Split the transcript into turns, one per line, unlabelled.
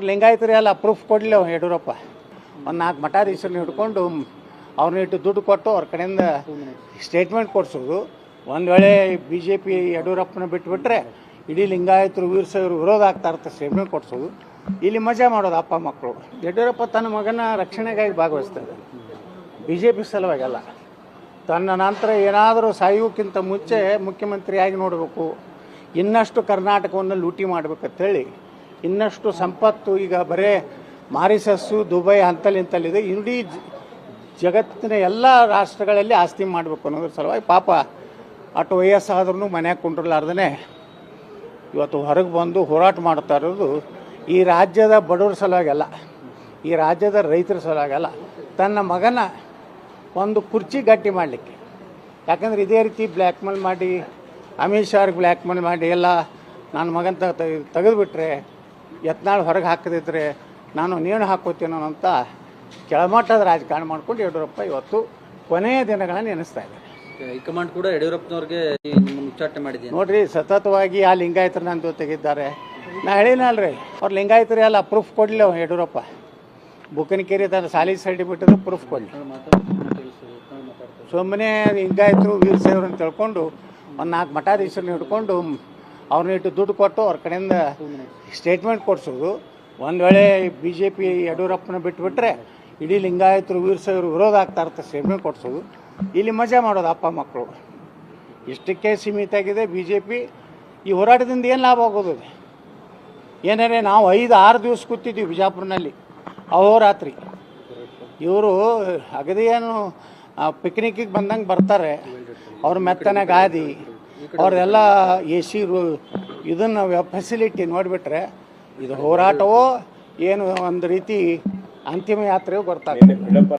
ಅವ್ರು ಲಿಂಗಾಯತರು ಅಲ್ಲ ಪ್ರೂಫ್ ಕೊಡಲಿ ಅವ ಯಡಿಯೂರಪ್ಪ. ಒಂದು ನಾಲ್ಕು ಮಠಾಧೀಶರನ್ನ ಹಿಡ್ಕೊಂಡು ಅವ್ರನ್ನ ಇಟ್ಟು ದುಡ್ಡು ಕೊಟ್ಟು ಅವ್ರ ಕಡೆಯಿಂದ ಸ್ಟೇಟ್ಮೆಂಟ್ ಕೊಡಿಸೋದು. ಒಂದು ವೇಳೆ ಬಿ ಜೆ ಪಿ ಯಡಿಯೂರಪ್ಪನ ಬಿಟ್ಟುಬಿಟ್ರೆ ಇಡೀ ಲಿಂಗಾಯತರು ವೀರಶೈವರು ವಿರೋಧ ಆಗ್ತಾ ಇರ್ತಾರೆ ಸ್ಟೇಟ್ಮೆಂಟ್ ಕೊಡಿಸೋದು. ಇಲ್ಲಿ ಮಜಾ ಮಾಡೋದು ಅಪ್ಪ ಮಕ್ಕಳು ಯಡಿಯೂರಪ್ಪ ತನ್ನ ಮಗನ ರಕ್ಷಣೆಗಾಗಿ ಭಾಗವಹಿಸ್ತಾರೆ ಬಿ ಜೆ ಪಿ ಸಲುವಾಗಲ್ಲ. ತನ್ನ ನಂತರ ಏನಾದರೂ ಸಾಯುವಕ್ಕಿಂತ ಮುಂಚೆ ಮುಖ್ಯಮಂತ್ರಿಯಾಗಿ ನೋಡಬೇಕು. ಇನ್ನಷ್ಟು ಕರ್ನಾಟಕವನ್ನು ಲೂಟಿ ಮಾಡಬೇಕಂತೇಳಿ ಇನ್ನಷ್ಟು ಸಂಪತ್ತು ಈಗ ಬರೇ ಮಾರಿಸಸ್ಸು ದುಬೈ ಅಂತಲ್ಲಿ ಇಂತಲ್ಲಿದೆ ಇಡೀ ಜಗತ್ತಿನ ಎಲ್ಲ ರಾಷ್ಟ್ರಗಳಲ್ಲಿ ಆಸ್ತಿ ಮಾಡಬೇಕು ಅನ್ನೋದ್ರ ಸಲುವಾಗಿ ಪಾಪ ಅಟ್ಟು ವಯಸ್ಸಾದ್ರೂ ಮನ್ಯಾಗ ಕುಂಡ್ರಲಾರ್ದೇ ಇವತ್ತು ಹೊರಗೆ ಬಂದು ಹೋರಾಟ ಮಾಡ್ತಾ ಇರೋದು ಈ ರಾಜ್ಯದ ಬಡವರ ಸಲುವಾಗಲ್ಲ ಈ ರಾಜ್ಯದ ರೈತರ ಸಲುವಾಗಲ್ಲ ತನ್ನ ಮಗನ ಒಂದು ಕುರ್ಚಿ ಗಟ್ಟಿ ಮಾಡಲಿಕ್ಕೆ. ಯಾಕಂದ್ರೆ ಇದೇ ರೀತಿ ಬ್ಲ್ಯಾಕ್ ಮೇಲ್ ಮಾಡಿ, ಅಮಿತ್ ಶಾರ್ಗೆ ಬ್ಲ್ಯಾಕ್ ಮೇಲ್ ಮಾಡಿ ಎಲ್ಲ ನನ್ನ ಮಗನ ತೆಗೆದುಬಿಟ್ರೆ ಯತ್ನಾಳ್ ಹೊರಗೆ ಹಾಕದಿದ್ದರೆ ನಾನು ನೇಣು ಹಾಕೋತೀನೋ ಅಂತ ಕೆಳಮಟ್ಟದ ರಾಜಕಾರಣ ಮಾಡ್ಕೊಂಡು ಯಡಿಯೂರಪ್ಪ ಇವತ್ತು ಕೊನೆಯ ದಿನಗಳನ್ನು ನೆನೆಸ್ತಾ ಇದ್ದಾರೆ.
ಹೈಕಮಾಂಡ್ ಕೂಡ ಯಡಿಯೂರಪ್ಪನವ್ರಿಗೆ ನಿಮ್ಮನ್ನು ಉಚ್ಚಾಟನೆ ಮಾಡಿದ್ದೀನಿ
ನೋಡ್ರಿ ಸತತವಾಗಿ ಆ ಲಿಂಗಾಯತರು ನನ್ನ ಜೊತೆಗಿದ್ದಾರೆ. ನಾ ಹೇಳಿನಲ್ರಿ ಅವ್ರು ಲಿಂಗಾಯತರು ಅಲ್ಲ ಪ್ರೂಫ್ ಕೊಡಲಿ ಅವ ಯಡಿಯೂರಪ್ಪ. ಬುಕ್ಕನಕೇರಿ ತನ್ನ ಸಾಲಿ ಸರ್ಟಿಫಿಕೇಟ್ ಪ್ರೂಫ್ ಕೊಡಲಿ. ಸುಮ್ಮನೆ ಲಿಂಗಾಯತರು ವೀರಶೈವರು ಅಂತ ತಿಳ್ಕೊಂಡು ಒಂದು ನಾಲ್ಕು ಮಠಾಧೀಶರನ್ನ ಹಿಡ್ಕೊಂಡು ಅವ್ರನ್ನ ಇಟ್ಟು ದುಡ್ಡು ಕೊಟ್ಟು ಅವ್ರ ಕಡೆಯಿಂದ ಸ್ಟೇಟ್ಮೆಂಟ್ ಕೊಡಿಸೋದು. ಒಂದು ವೇಳೆ ಬಿ ಜೆ ಪಿ ಯಡಿಯೂರಪ್ಪನ ಬಿಟ್ಟುಬಿಟ್ರೆ ಇಡೀ ಲಿಂಗಾಯತರು, ವೀರಶೈವರು ವಿರೋಧ ಆಗ್ತಾ ಇರ್ತಾರೆ ಸ್ಟೇಟ್ಮೆಂಟ್ ಕೊಡಿಸೋದು. ಇಲ್ಲಿ ಮಜಾ ಮಾಡೋದು ಅಪ್ಪ ಮಕ್ಕಳು ಇಷ್ಟಕ್ಕೆ ಸೀಮಿತ ಆಗಿದೆ ಬಿ ಜೆ ಪಿ ಈ ಹೋರಾಟದಿಂದ ಏನು ಲಾಭ ಆಗೋದು ಏನಾರೆ ನಾವು ಐದು, ಆರು ದಿವಸ ಕೂತಿದ್ವಿ ಬಿಜಾಪುರನಲ್ಲಿ, ಅಹೋರಾತ್ರಿ. ಇವರು ಅಗದಿ ಏನು ಪಿಕ್ನಿಕ್ಕಿಗೆ ಬಂದಂಗೆ ಬರ್ತಾರೆ. ಅವ್ರ ಮೆತ್ತನೆ ಗಾದಿ. ಅವ್ರದೆಲ್ಲ ಎ ಸಿ ರೂ ಇದನ್ನು ಫೆಸಿಲಿಟಿ ನೋಡಿಬಿಟ್ರೆ ಇದು ಹೋರಾಟವೋ ಏನು ಒಂದು ರೀತಿ ಅಂತಿಮ ಯಾತ್ರೆಯೋ ಗೊತ್ತಾಗ್ತದೆ